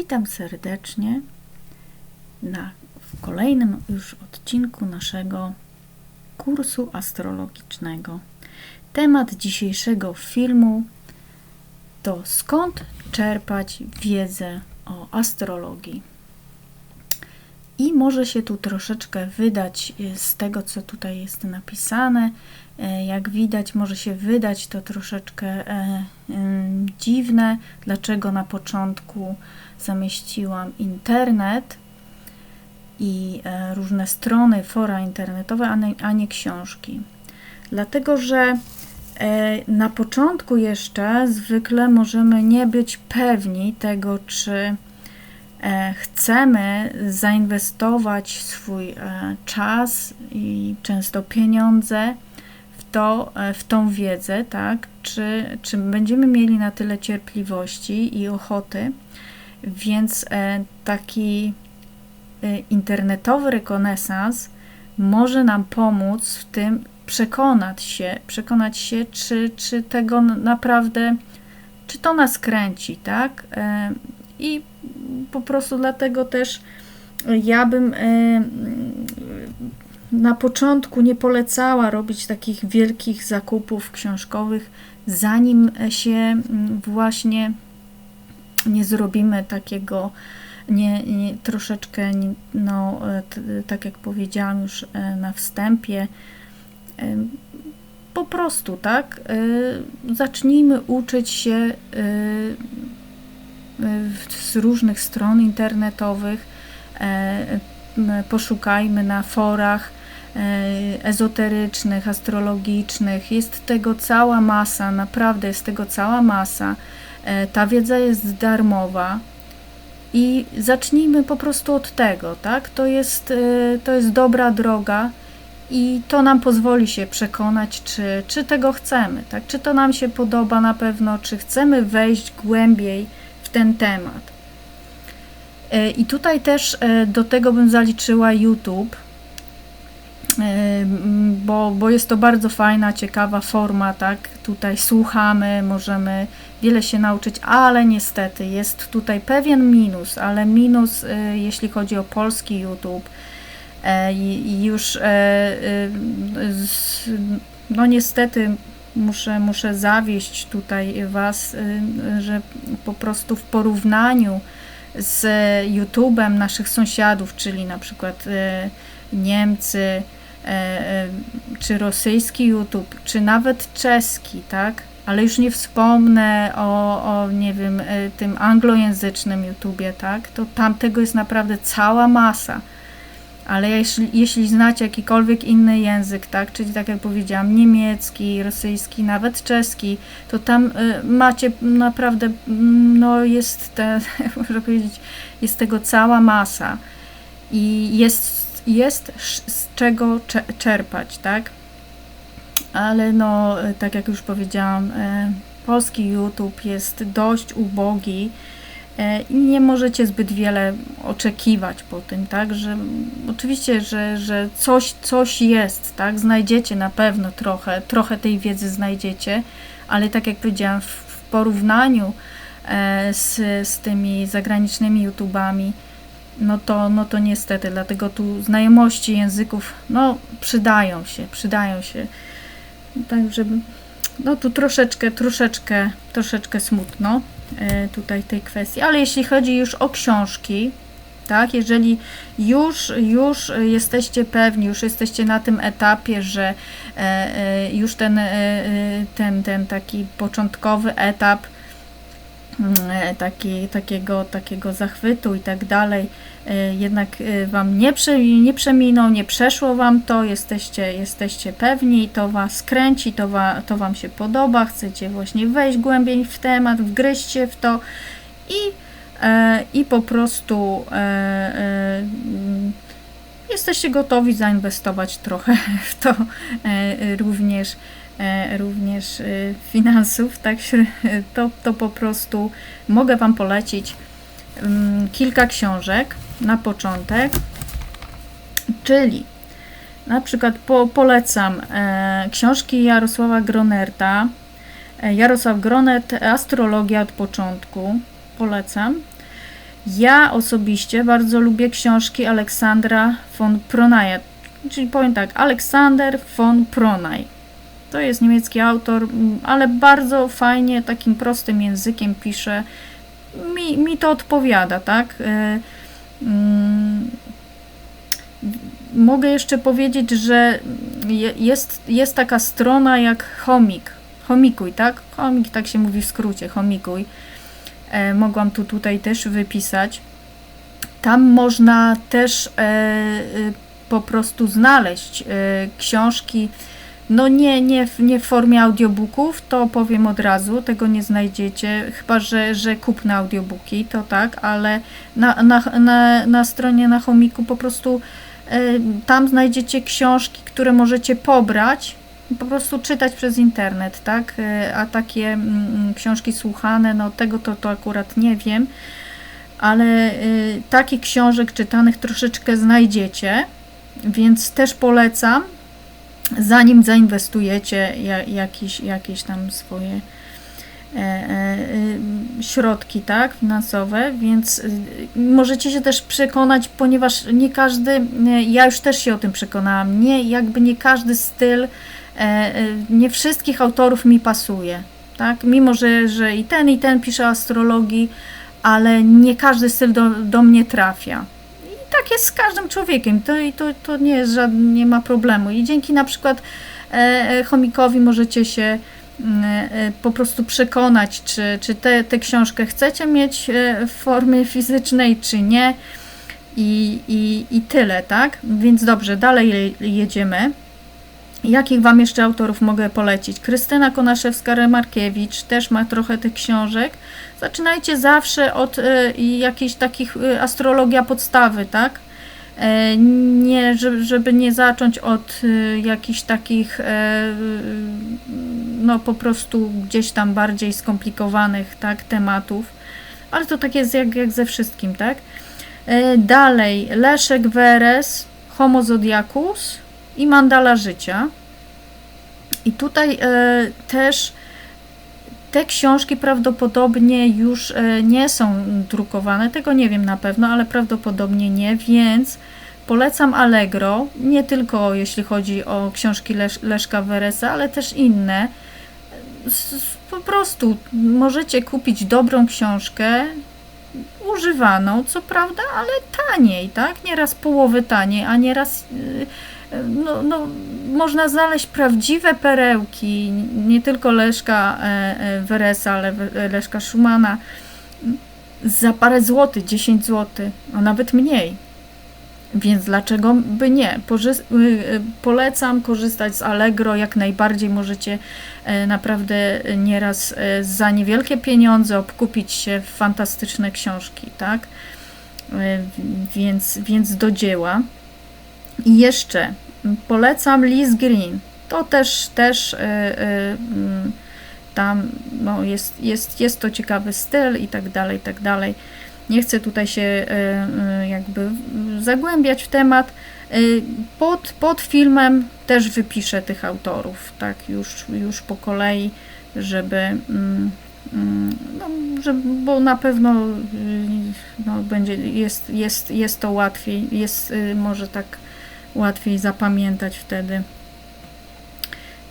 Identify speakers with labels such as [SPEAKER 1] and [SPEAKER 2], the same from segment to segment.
[SPEAKER 1] Witam serdecznie na w kolejnym już odcinku naszego kursu astrologicznego. Temat dzisiejszego filmu to skąd czerpać wiedzę o astrologii. I może się tu troszeczkę wydać e, z tego, co tutaj jest napisane. E, jak widać, może się wydać to troszeczkę e, dziwne, dlaczego na początku zamieściłam internet i różne strony, fora internetowe, a nie, książki. Dlatego, że na początku jeszcze zwykle możemy nie być pewni tego, czy E, chcemy zainwestować swój e, czas i często pieniądze w, to, e, w tą wiedzę, tak? Czy, czy będziemy mieli na tyle cierpliwości i ochoty, więc taki internetowy rekonesans może nam pomóc w tym przekonać się, przekonać się, czy, czy tego naprawdę, czy to nas kręci, tak? I po prostu dlatego też ja bym e, na początku nie polecała robić takich wielkich zakupów książkowych, zanim się właśnie nie zrobimy takiego, nie, nie troszeczkę, no, t, tak jak powiedziałam już e, na wstępie, e, po prostu, tak, zacznijmy uczyć się z różnych stron internetowych, e, poszukajmy na forach e, ezoterycznych, astrologicznych. Jest tego cała masa, naprawdę jest tego cała masa. E, ta wiedza jest darmowa. I zacznijmy po prostu od tego, tak? To jest, to jest dobra droga i to nam pozwoli się przekonać, czy, czy tego chcemy, tak? Czy to nam się podoba na pewno, czy chcemy wejść głębiej ten temat. E, I tutaj też e, do tego bym zaliczyła YouTube, e, bo, bo jest to bardzo fajna, ciekawa forma, tak? Tutaj słuchamy, możemy wiele się nauczyć, ale niestety jest tutaj pewien minus, ale minus, jeśli chodzi o polski YouTube, i już no niestety muszę, muszę zawieść tutaj Was, y, że po prostu w porównaniu z YouTube'em naszych sąsiadów, czyli na przykład y, Niemcy, y, czy rosyjski YouTube, czy nawet czeski, tak? Ale już nie wspomnę o, o nie wiem, tym anglojęzycznym YouTubie, tak? To tam tego jest naprawdę cała masa ale jeśli, jeśli znacie jakikolwiek inny język, tak, czyli tak jak powiedziałam, niemiecki, rosyjski, nawet czeski, to tam y, macie naprawdę, no jest, te, można powiedzieć, jest tego cała masa i jest, jest z czego czerpać, tak? Ale no, tak jak już powiedziałam, y, polski YouTube jest dość ubogi, E, i nie możecie zbyt wiele oczekiwać po tym, tak, że oczywiście, że, że coś, coś jest, tak, znajdziecie na pewno trochę, trochę tej wiedzy znajdziecie, ale tak jak powiedziałam, w, w porównaniu e, z, z tymi zagranicznymi YouTubami, no to, no to niestety, dlatego tu znajomości języków, no przydają się, przydają się, także no tu troszeczkę, troszeczkę, troszeczkę smutno. E, tutaj tej kwestii. Ale jeśli chodzi już o książki, tak, jeżeli już, już jesteście pewni, już jesteście na tym etapie, że e, e, już ten, ten, ten taki początkowy etap taki, takiego, takiego zachwytu i tak dalej, jednak Wam nie, nie przeminął, nie przeszło Wam to, jesteście, jesteście pewni, to Was kręci, to, wa, to Wam się podoba, chcecie właśnie wejść głębiej w temat, wgryźć się w to i, e, i po prostu e, e, jesteście gotowi zainwestować trochę w to e, również. e, również e, finansów, tak, to, to po prostu mogę Wam polecić mm, kilka książek na początek, czyli na przykład po, polecam e, książki Jarosława Gronerta. E, Jarosław Gronert, Astrologia od początku. Polecam. Ja osobiście bardzo lubię książki Aleksandra von Pronaja, czyli powiem tak, Aleksander von Pronaj. To jest niemiecki autor, ale bardzo fajnie, takim prostym językiem pisze. Mi, mi to odpowiada, tak? Mogę jeszcze powiedzieć, że jest, jest taka strona jak Chomik. Chomikuj, tak? Chomik, tak się mówi w skrócie, chomikuj. E, mogłam tu tutaj też wypisać. Tam można też e, e, po prostu znaleźć książki, no nie, nie, nie w formie audiobooków, to powiem od razu, tego nie znajdziecie, chyba że, że kupne audiobooki, to tak, ale na, na, na, na stronie na chomiku po prostu tam znajdziecie książki, które możecie pobrać po prostu czytać przez internet, tak? E, a takie mm, mm, książki słuchane, no tego to, to akurat nie wiem, ale y, takich książek czytanych troszeczkę znajdziecie, więc też polecam, zanim zainwestujecie jakieś, jakieś tam swoje e, e, y, środki tak, finansowe, więc y, możecie się też przekonać, ponieważ nie każdy, ja już też się o tym przekonałam, nie, jakby nie każdy styl E, e, nie wszystkich autorów mi pasuje, tak? Mimo, że, że i ten, i ten pisze astrologii, ale nie każdy styl do, do mnie trafia. Tak jest z każdym człowiekiem, to, to, to nie jest żadne, nie ma problemu. I dzięki na przykład e, chomikowi możecie się mm, e, po prostu przekonać, czy, czy tę te, te książkę chcecie mieć w formie fizycznej, czy nie. I, i, I tyle, tak? Więc dobrze, dalej jedziemy. Jakich Wam jeszcze autorów mogę polecić? Krystyna Konaszewska-Remarkiewicz też ma trochę tych książek. Zaczynajcie zawsze od y, jakichś takich y, astrologia podstawy, tak? Y, nie, żeby, nie zacząć od y, jakichś takich, y, no po prostu gdzieś tam bardziej skomplikowanych, tak, tematów. Ale to tak jest jak, jak ze wszystkim, tak? Dalej, Leszek Weres, Homo Zodiacus i Mandala Życia. I tutaj e, też te książki prawdopodobnie już e, nie są drukowane, tego nie wiem na pewno, ale prawdopodobnie nie, więc polecam Allegro, nie tylko jeśli chodzi o książki Lesz Leszka Weresa, ale też inne. Po prostu możecie kupić dobrą książkę, używaną, co prawda, ale taniej, tak? Nieraz połowy taniej, a nieraz yy, no, no, można znaleźć prawdziwe perełki, nie tylko Leszka e, e, Weresa, ale Leszka Schumana, za parę złotych, 10 złotych, a nawet mniej. Więc dlaczego by nie? Y, y, polecam korzystać z Allegro, jak najbardziej możecie e, naprawdę nieraz za niewielkie pieniądze obkupić się fantastyczne książki, tak? Więc, więc do dzieła. I jeszcze polecam Liz Green. To też, też yy, yy, tam no, jest, jest, jest to ciekawy styl i tak dalej, i tak dalej. Nie chcę tutaj się yy, jakby zagłębiać w temat. Pod, pod filmem też wypiszę tych autorów, tak, już, już po kolei, żeby, mm, mm, no, żeby bo na pewno no, będzie, jest, jest, jest to łatwiej, jest może tak łatwiej zapamiętać wtedy.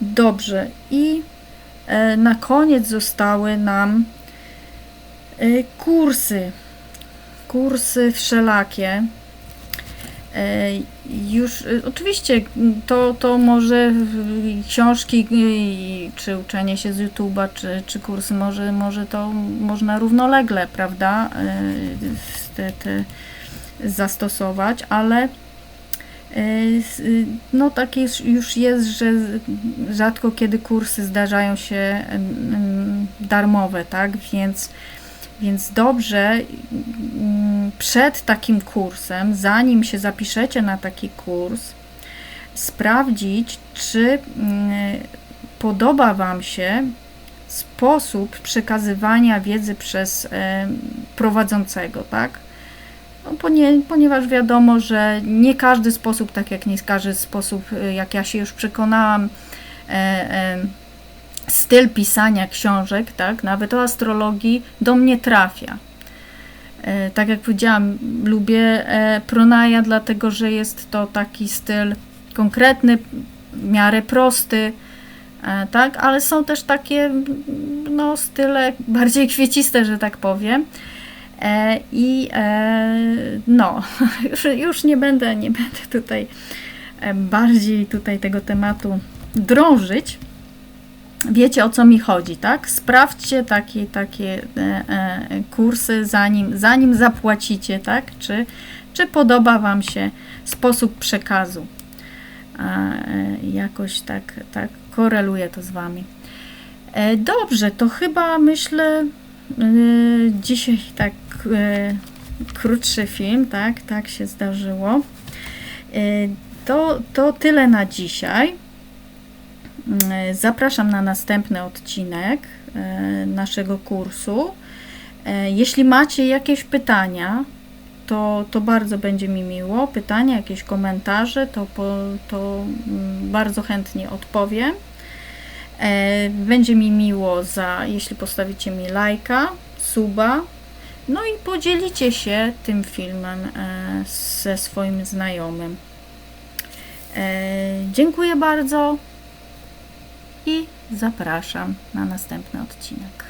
[SPEAKER 1] Dobrze, i e, na koniec zostały nam e, kursy. Kursy wszelakie. E, już oczywiście to, to może książki czy uczenie się z YouTube'a, czy, czy kursy, może, może to można równolegle, prawda, te, te zastosować, ale no tak jest, już jest, że rzadko kiedy kursy zdarzają się darmowe, tak? Więc, więc dobrze przed takim kursem, zanim się zapiszecie na taki kurs, sprawdzić, czy podoba Wam się sposób przekazywania wiedzy przez prowadzącego, tak? No, ponieważ wiadomo, że nie każdy sposób, tak jak nie każdy sposób, y, jak ja się już przekonałam, e, e, styl pisania książek, tak, nawet o astrologii, do mnie trafia. E, tak jak powiedziałam, lubię Pronaya, dlatego że jest to taki styl konkretny, w miarę prosty, tak, ale są też takie no, style bardziej kwieciste, że tak powiem. E, I e, no, już, już nie będę, nie będę tutaj e, bardziej tutaj tego tematu drążyć. Wiecie o co mi chodzi, tak? Sprawdźcie takie, takie kursy, zanim, zanim zapłacicie, tak? Czy, czy podoba Wam się sposób przekazu? Jakoś tak, tak koreluje to z Wami. Dobrze, to chyba myślę dzisiaj tak e, krótszy film, tak? Tak się zdarzyło. E, to, to tyle na dzisiaj. Zapraszam na następny odcinek naszego kursu. Jeśli macie jakieś pytania, to, to bardzo będzie mi miło. Pytania, jakieś komentarze, to, po, to mm, bardzo chętnie odpowiem. E, Będzie mi miło, za, jeśli postawicie mi lajka, suba, no i podzielicie się tym filmem e, ze swoim znajomym. E, Dziękuję bardzo i zapraszam na następny odcinek.